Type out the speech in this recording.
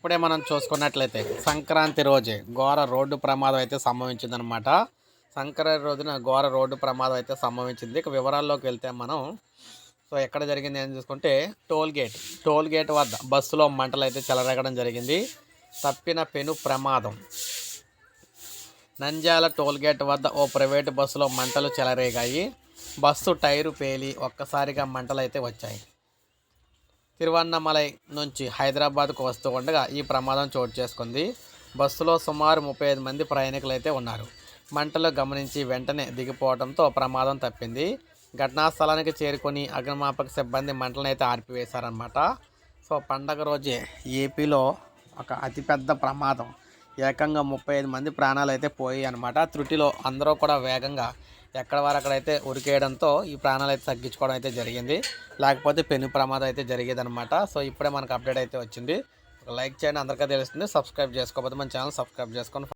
ఇప్పుడే మనం చూసుకున్నట్లయితే సంక్రాంతి రోజే ఘోర రోడ్డు ప్రమాదం అయితే సంభవించిందనమాట సంక్రాంతి రోజున ఘోర రోడ్డు ప్రమాదం అయితే సంభవించింది. ఇక వివరాల్లోకి వెళ్తే మనం సో ఎక్కడ జరిగింది అని చూసుకుంటే టోల్ గేట్ టోల్ గేట్ వద్ద బస్సులో మంటలు అయితే చెలరేగడం జరిగింది. తప్పిన పెను ప్రమాదం. నంద్యాల టోల్ గేట్ వద్ద ఓ ప్రైవేటు బస్సులో మంటలు చెలరేగాయి. బస్సు టైరు పేలి ఒక్కసారిగా మంటలు అయితే వచ్చాయి. తిరువన్నమలై నుంచి హైదరాబాద్కు వస్తూ ఉండగా ఈ ప్రమాదం చోటు చేసుకుంది. బస్సులో సుమారు ముప్పై ఐదు మంది ప్రయాణికులు అయితే ఉన్నారు. మంటలు గమనించి వెంటనే దిగిపోవడంతో ప్రమాదం తప్పింది. ఘటనా స్థలానికి చేరుకొని అగ్నిమాపక సిబ్బంది మంటలను అయితే ఆర్పివేశారనమాట సో పండగ రోజే ఏపీలో ఒక అతిపెద్ద ప్రమాదం. ఏకంగా ముప్పై ఐదు మంది ప్రాణాలు అయితే పోయాయి అనమాట త్రుటిలో అందరూ కూడా వేగంగా ఎక్కడ వారు అక్కడైతే ఉరికేయడంతో ఈ ప్రాణాలు అయితే తగ్గించుకోవడం అయితే జరిగింది. లేకపోతే పెను ప్రమాదం అయితే జరిగేదనమాట సో ఇప్పుడే మనకు అప్డేట్ అయితే వచ్చింది. లైక్ చేయండి అందరికీ తెలుస్తుంది. సబ్స్క్రైబ్ చేసుకోకపోతే మన ఛానల్ సబ్స్క్రైబ్ చేసుకొని